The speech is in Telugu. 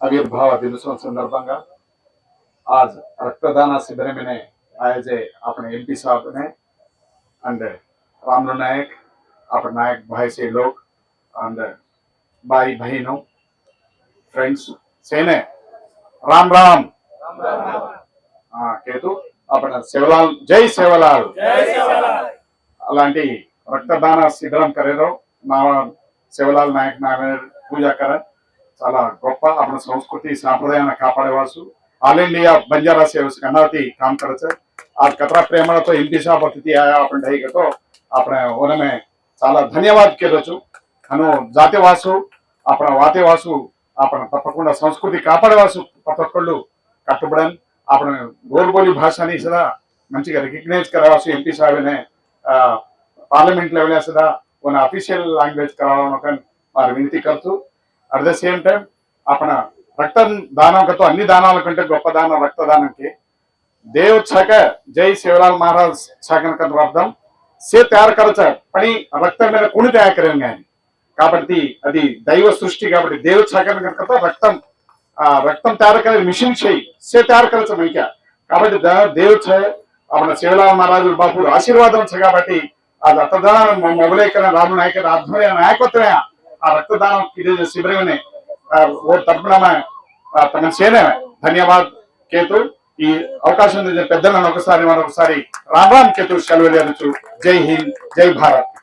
आविर्भाव दिवसों संदर्भंगा आज रक्तदान शिविर में आयोजे अपने एमपी साहब ने अंड रामलू नायक अपने नायक भाई से लोग अंड भाई बहनों फ्रेंड्स सेने राम राम हाँ केतु अपने सेवलाल जय सेवलाल అలాంటి రక్తదాన శిబిరం కరేరో మా శివలాల్ నాయక్ నారాయణ పూజ కర చాలా గొప్ప అప్పుడు సంస్కృతి సాంప్రదాయాన్ని కాపాడేవాసు. ఆల్ ఇండియా బంజారా సేవస్ కన్నాటి కామ్ కరచ. ఆ కతరా ప్రేమలతో ఇంటి సాబ్ అతిథి આપણે થઈ ગયો చాలా ధన్యవాద કેલો છું అను జాతివాసు આપણા వాతివాసు આપણા తప్పకుండా సంస్కృతి కాపాడేవాసు ప్రతి ఒక్కళ్ళు కట్టుబడని આપણે గోల్బోలి భాషని సదా మంచిగా రికగ్నైజ్ కరవాసు ఎంపీ సాహెబ్నే పార్లమెంట్ లెవెల్ સદા ઓના అఫీషియల్ లాంగ్వేజ్ કરાવવાનો ఒక వారి వినతి కలుతూ అట్ ద సేమ్ టైం అప్పుడు రక్త దానంతో అన్ని దానాల కంటే గొప్ప దానం రక్తదానంకి దేవ్ చక జై శివరాల్ మహారాజ్ శాఖ అర్థం. సే తయారు కరచ పని రక్తం మీద కుణి తయారు కరేను కానీ కాబట్టి అది దైవ సృష్టి కాబట్టి దేవ్ చకన కనుక రక్తం ఆ రక్తం తయారు కరే మిషన్ చేయి. సే తయారు కరచ మైక కాబట్టి దేవ్ అప్పుడు శివలాల్ మహారాజు బాపు ఆశీర్వాదం కాబట్టి ఆ రక్తదానం మొబలైకన రామ నాయక అర్థమైన నాయకత్వమే ఆ రక్తదానం ఇది శిబిరమని ఓ తరపున తన సేనే ధన్యవాద్ కేతు ఈ అవకాశం ఇచ్చిన పెద్దలను ఒకసారి మనం ఒకసారి రామ్ రామ్ కేతు సెలవు జై హింద్ జై భారత్.